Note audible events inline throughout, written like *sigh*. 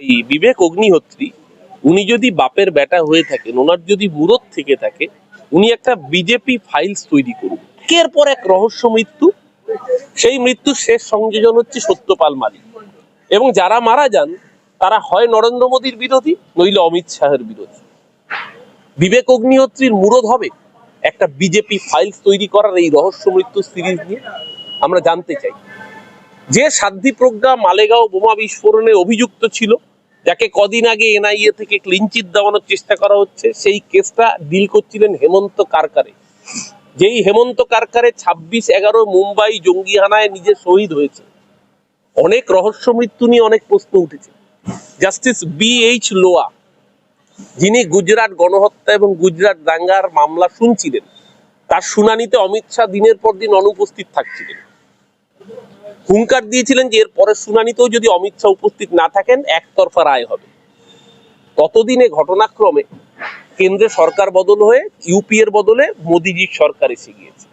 এই বিবেক অগ্নিহোত্রী, উনি যদি বাপের বেটা হয়ে থাকেন, ওনার যদি মুরত থেকে থাকে, উনি একটা বিজেপি ফাইলস তৈরি করুন। একের পর এক রহস্য মৃত্যু। সেই মৃত্যুর শেষ সংযোজন হচ্ছে সত্যপাল মালিক। এবং যারা মারা যান, তারা হয় নরেন্দ্র মোদীর বিরোধী, নইলে অমিত শাহের বিরোধী। বিবেক অগ্নিহোত্রীর মুরদ হবে একটা বিজেপি ফাইলস তৈরি করার এই রহস্য মৃত্যু সিরিজ নিয়ে। আমরা জানতে চাই। যে সাধ্যি প্রজ্ঞা মালেগাঁও বোমা বিস্ফোরণে অভিযুক্ত ছিল যাকে কদিন আগে এনআইএ থেকে ক্লিনচিট দেওয়ানোর চেষ্টা করা হচ্ছে, সেই কেসটা ডিল করছিলেন হেমন্ত কারকারে। যেই হেমন্ত কারকারে ছাব্বিশ এগারো মুম্বাই জঙ্গি হানায় নিজে শহীদ হয়েছে। অনেক রহস্য মৃত্যু নিয়ে অনেক প্রশ্ন উঠেছে। জাস্টিস বি এইচ লোয়া, যিনি গুজরাট গণহত্যা এবং গুজরাট দাঙ্গার মামলা শুনছিলেন, তার শুনানিতে অমিত শাহ দিনের পর দিন অনুপস্থিত থাকছিলেন। হুঙ্কার দিয়েছিলেন যে এর পরের শুনানিতেও যদি অমিত শাহ উপস্থিত না থাকেন, একতরফা রায় হবে। ততদিনে ঘটনাক্রমে কেন্দ্রে সরকার বদল হয়ে ইউপি এর বদলে মোদিজির সরকার এসে গিয়েছে।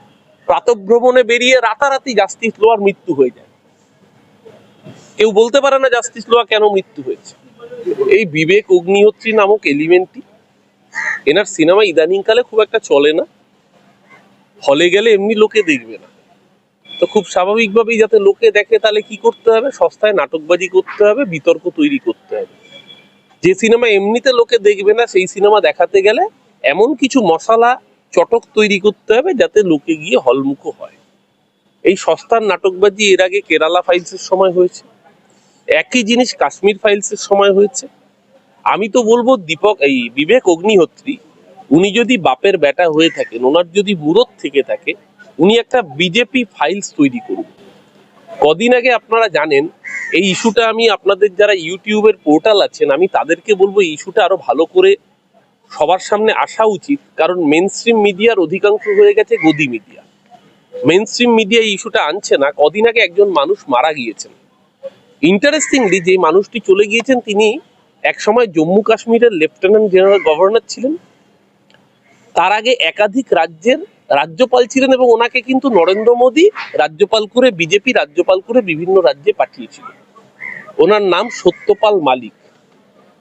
প্রাতভ্রমণে বেরিয়ে রাতারাতি জাস্টিস লোয়ার মৃত্যু হয়ে যায়। কেউ বলতে পারে না জাস্টিস লোয়া কেন মৃত্যু হয়েছে। এই বিবেক অগ্নিহোত্রী নামক এলিমেন্টটি, এনার সিনেমা ইদানিংকালে খুব একটা চলে না। হলে গেলে এমনি লোকে দেখবে না। তো খুব স্বাভাবিকভাবেই যাতে লোকে দেখে তাহলে কি করতে হবে? সস্তায় নাটকবাজি করতে হবে, বিতর্ক তৈরি করতে হবে। যে সিনেমা এমনিতে লোকে দেখবে না, সেই সিনেমা দেখাতে গেলে এমন কিছু মশালা, চটক তৈরি করতে হবে যাতে লোকে গিয়ে হলমুখো হয়। এই সস্তার নাটকবাজি এর আগে কেরালা ফাইলসের সময় হয়েছে। একই জিনিস কাশ্মীর ফাইলসের সময় হয়েছে। আমি তো বলব দীপক, এই বিবেক অগ্নিহোত্রী, উনি যদি বাপের বেটা হয়ে থাকেন, ওনার যদি মুরত থেকে থাকে উনি একটা বিজেপি ফাইলস তৈরি করুন। কদিন আগে আপনারা জানেন, এই ইস্যুটা আমি আপনাদের যারা ইউটিউবের পোর্টাল আছেন, আমি তাদেরকে বলব এই ইস্যুটা আরও ভালো করে সবার সামনে আসা উচিত, কারণ মেন স্ট্রিম মিডিয়ার অধিকাংশ হয়ে গেছে গদি মিডিয়া মেন স্ট্রিম মিডিয়া এই ইস্যুটা আনছে না, কদিন আগে একজন মানুষ মারা গিয়েছেন। ইন্টারেস্টিংলি যে মানুষটি চলে গিয়েছেন, তিনি একসময় জম্মু কাশ্মীরের লেফটেন্যান্ট জেনারেল গভর্নর ছিলেন। তার আগে একাধিক রাজ্যের রাজ্যপাল ছিলেন এবং ওনাকে কিন্তু নরেন্দ্র মোদী, রাজ্যপাল করে বিজেপি, রাজ্যপাল করে বিভিন্ন রাজ্যে পাঠিয়েছিল। ওনার নাম সত্যপাল মালিক।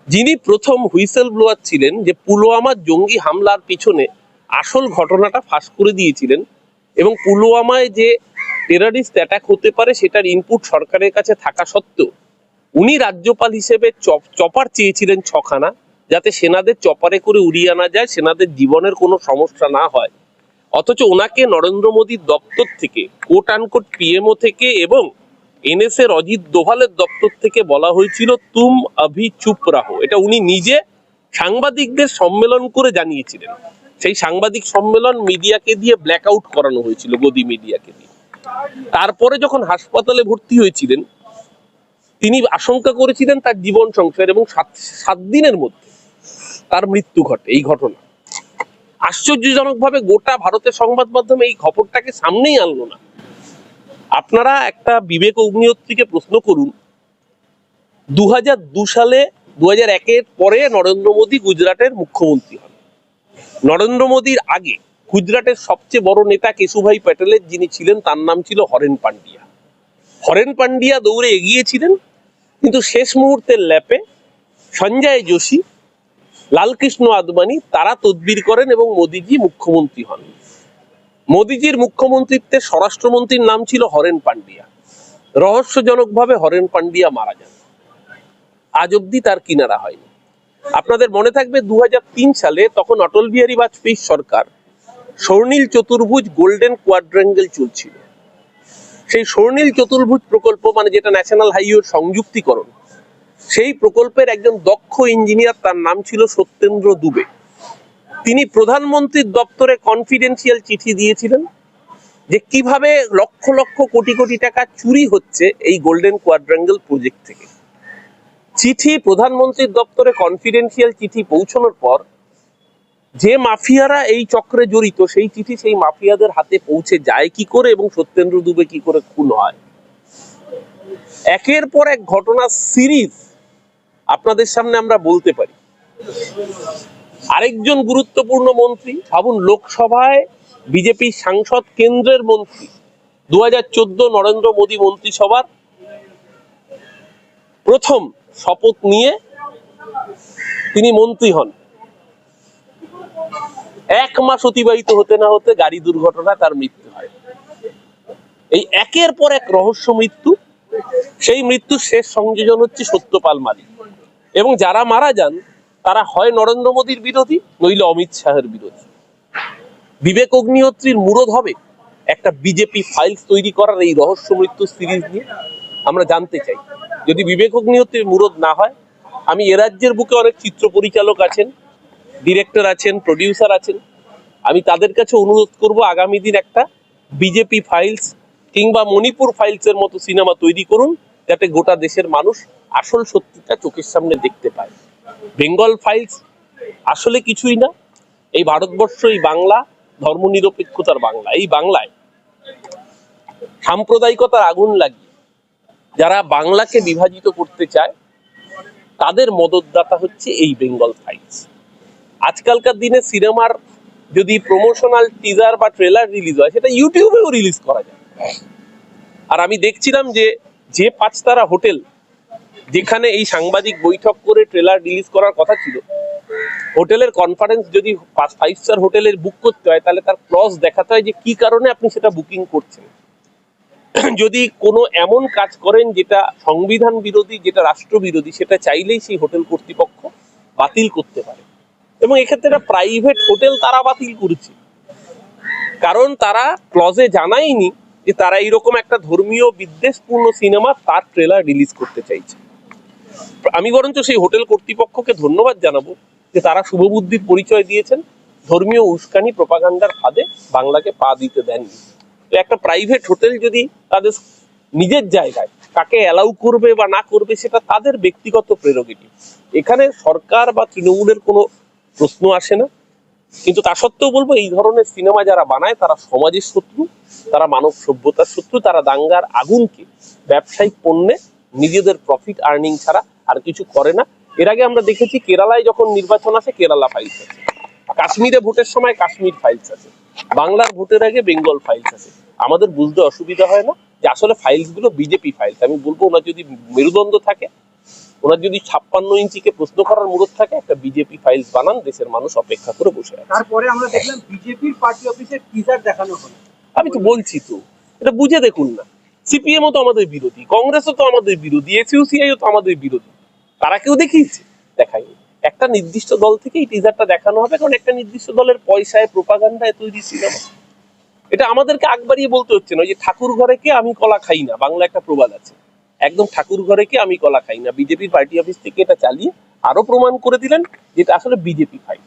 যিনি প্রথম হুইসেল ব্লোয়ার ছিলেন যে পুলওয়ামার জঙ্গি হামলার পিছনে আসল ঘটনাটা ফাঁস করে দিয়েছিলেন এবং পুলওয়ামায় যে টেরারিস্ট অ্যাটাক হতে পারে সেটার ইনপুট সরকারের কাছে থাকা সত্ত্বেও উনি রাজ্যপাল হিসেবে চপ- চপার চেয়েছিলেন ছখানা যাতে সেনাদের চপারে করে উড়িয়ে আনা যায়, সেনাদের জীবনের কোনো সমস্যা না হয়। অথচ ওনাকে নরেন্দ্র মোদীর দপ্তর থেকে কোট আনকোট পিএমও থেকে এবং এনএস এর অজিত দোভালের দপ্তর থেকে বলা হয়েছিল, তুম অভি চুপ রাহো। এটা উনি নিজে সাংবাদিকদের সম্মেলন করে জানিয়েছিলেন। সেই সাংবাদিক সম্মেলন মিডিয়াকে দিয়ে ব্ল্যাক আউট করানো হয়েছিল, গদি মিডিয়াকে দিয়ে। তারপরে যখন হাসপাতালে ভর্তি হয়েছিলেন, তিনি আশঙ্কা করেছিলেন তার জীবন সংশয়ের এবং সাত সাত দিনের মধ্যে তার মৃত্যু ঘটে এই ঘটনা। আশ্চর্যজনকভাবে গোটা ভারতের সংবাদ মাধ্যমে এই খবরটাকে সামনেই আনলো না। আপনারা একটা বিবেক অগ্নিহোত্রীকে প্রশ্ন করুন দু সালে দু হাজার একের পরে নরেন্দ্র মোদী গুজরাটের মুখ্যমন্ত্রী হন। নরেন্দ্র মোদীর আগে গুজরাটের সবচেয়ে বড় নেতা কেশুভাই প্যাটেলের যিনি ছিলেন, তার নাম ছিল হরেন পান্ডিয়া হরেন পান্ডিয়া দৌড়ে এগিয়েছিলেন, কিন্তু শেষ মুহূর্তের ল্যাপে সঞ্জয় যোশী লালকৃষ্ণ আদবানি তারা তদবির করেন এবং মোদিজি মুখ্যমন্ত্রী হন। মোদিজির মুখ্যমন্ত্রীত্বে স্বরাষ্ট্রমন্ত্রীর নাম ছিল হরেন পান্ডিয়া। রহস্যজনকভাবে হরেন পান্ডিয়া মারা যান। আজ অব্দি তার কিনারা হয়নি। আপনাদের মনে থাকবে দু হাজার তিন সালে তখন অটল বিহারী বাজপেয়ীর সরকার স্বর্ণীল চতুর্ভুজ গোল্ডেন কোয়াড্রেঙ্গেল চলছিল। সেই স্বর্ণীল চতুর্ভুজ প্রকল্প মানে যেটা ন্যাশনাল হাইওয়ে সংযুক্তিকরণ সেই প্রকল্পের একজন দক্ষ ইঞ্জিনিয়ার তার নাম ছিল সত্যেন্দ্র দুবে। তিনি প্রধানমন্ত্রীর দপ্তরে কনফিডেন্সিয়াল চিঠি দিয়েছিলেন যে কীভাবে লক্ষ লক্ষ কোটি কোটি টাকা চুরি হচ্ছে এই গোল্ডেন কোয়াড্রাঙ্গেল প্রজেক্ট থেকে। চিঠি প্রধানমন্ত্রীর দপ্তরে কনফিডেন্সিয়াল চিঠি পৌঁছানোর পর যে মাফিয়ারা এই চক্রে জড়িত, সেই চিঠি সেই মাফিয়াদের হাতে পৌঁছে যায় কি করে এবং সত্যেন্দ্র দুবে কি করে খুন হয়? একের পর এক ঘটনা সিরিজ আপনাদের সামনে আমরা বলতে পারি। আরেকজন গুরুত্বপূর্ণ মন্ত্রী, ভাবুন লোকসভায় বিজেপি সাংসদ কেন্দ্রের মন্ত্রী দু হাজার চোদ্দ নরেন্দ্র মোদী মন্ত্রিসভার প্রথম শপথ নিয়ে তিনি মন্ত্রী হন। এক মাস অতিবাহিত হতে না হতে গাড়ি দুর্ঘটনায় তার মৃত্যু হয়। এই একের পর এক রহস্য মৃত্যু, সেই মৃত্যুর শেষ সংযোজন হচ্ছে সত্যপাল মালিক। এবং যারা মারা যান, তারা হয় নরেন্দ্র মোদীর বিরোধী, নইলে অমিত শাহের বিরোধী। বিবেক অগ্নিহোত্রীর মুরদ হবে একটা বিজেপি ফাইলস তৈরি করার এই রহস্য মৃত্যু সিরিজ নিয়ে। আমরা জানতে চাই, যদি বিবেক অগ্নিহোত্রীর মুরদ না হয়, আমি এ রাজ্যের বুকে অনেক চিত্র পরিচালক আছেন ডিরেক্টর আছেন প্রডিউসার আছেন। আমি তাদের কাছে অনুরোধ করব আগামী দিন একটা বিজেপি ফাইলস কিংবা মণিপুর ফাইলসের মতো সিনেমা তৈরি করুন যাতে গোটা দেশের মানুষ আসল সত্যিটা চোখের সামনে দেখতে পায়। বেঙ্গল ফাইলস আসলে কিছুই না। এই ভারতবর্ষ, এই বাংলা, ধর্মনিরপেক্ষতার বাংলা। এই বাংলায় সাম্প্রদায়িকতার আগুন লাগিয়ে যারা বাংলাকে বিভাজিত করতে চায়, তাদের মদতদাতা হচ্ছে এই বেঙ্গল ফাইলস আজকালকার দিনে সিনেমার যদি প্রমোশনাল টিজার বা ট্রেলার রিলিজ হয়, সেটা ইউটিউবেও রিলিজ করা যায়। আর আমি দেখছিলাম যে যে পাঁচতারা হোটেল যেখানে এই সাংবাদিক বৈঠক করে ট্রেলার রিলিজ করার কথা ছিল, হোটেলের কনফারেন্স যদি ফাইভ স্টার হোটেলের বুক করতে হয়, তাহলে তার ক্লজ দেখাতে হয় যে কি কারণে আপনি সেটা বুকিং করছেন। *clears throat* যদি কোনো এমন কাজ করেন যেটা সংবিধান বিরোধী, যেটা রাষ্ট্র বিরোধী, সেটা চাইলেই সেই হোটেল কর্তৃপক্ষ বাতিল করতে পারে। এবং এক্ষেত্রে একটা প্রাইভেট হোটেল তারা বাতিল করেছে। কারণ তারা ক্লজে জানায়নি যে তারা এইরকম একটা ধর্মীয় বিদ্বেষপূর্ণ সিনেমা তার ট্রেলার রিলিজ করতে চাইছে। আমি বরঞ্চ সেই হোটেল কর্তৃপক্ষকে ধন্যবাদ জানাব যে তারা শুভবুদ্ধির পরিচয় দিয়েছেন, ধর্মীয় উস্কানি প্রপাগান্ডার ফাঁদে বাংলাকে পা দিতে দেননি। তো একটা প্রাইভেট হোটেল যদি তাদের নিজের জায়গায় কাকে অ্যালাউ করবে বা না করবে সেটা তাদের ব্যক্তিগত প্রেরোগেটিভ এখানে সরকার বা তৃণমূলের কোনো প্রশ্ন আসে না। কিন্তু তা সত্ত্বেও বলব, এই ধরনের সিনেমা যারা বানায়, তারা সমাজের শত্রু, তারা মানব সভ্যতার শত্রু, তারা দাঙ্গার আগুনকে ব্যবসায়িক পণ্যে নিজেদের প্রফিট আর্নিং ছাড়া আর কিছু করে না। এর আগে আমরা দেখেছি, কেরালায় যখন নির্বাচন আসে, কেরালা ফাইলস আছে। কাশ্মীরে ভোটের সময় কাশ্মীর ফাইলস আছে। বাংলার ভোটের আগে বেঙ্গল ফাইলস আছে। আমাদের বুঝতে অসুবিধা হয় না যে আসলে ফাইলসগুলো বিজেপি ফাইলস আমি বলব ওনার যদি মেরুদণ্ড থাকে ওনার যদি ছাপ্পান্ন ইঞ্চিকে প্রশ্ন করার মুরত থাকে একটা বিজেপি ফাইলস বানান দেশের মানুষ অপেক্ষা করে বসে আছে। তারপরে আমরা দেখলাম বিজেপির পার্টি অফিসের টিজার দেখানো হলো। আমি তো বলছি তো এটা বুঝে দেখুন না। সিপিএমও তো আমাদের বিরোধী কংগ্রেসও তো আমাদের বিরোধী এসইউসিআইও তো আমাদের বিরোধী। তারা কেউ দেখিয়েছে? দেখায়নি। একটা নির্দিষ্ট দল থেকে এই টিজারটা দেখানো হবে কারণ একটা নির্দিষ্ট দলের পয়সায় প্রোপাগান্ডায় তৈরি সিনেমা। এটা আমাদেরকে আগ বাড়িয়ে বলতে হচ্ছে না ওই যে ঠাকুর ঘরে কে আমি কলা খাই না বাংলা একটা প্রবাদ আছে। একদম ঠাকুর ঘরে কি আমি কলা খাই না? বিজেপির পার্টি অফিস থেকে এটা চালিয়ে আরও প্রমাণ করে দিলেন যেটা আসলে বিজেপি ফাইট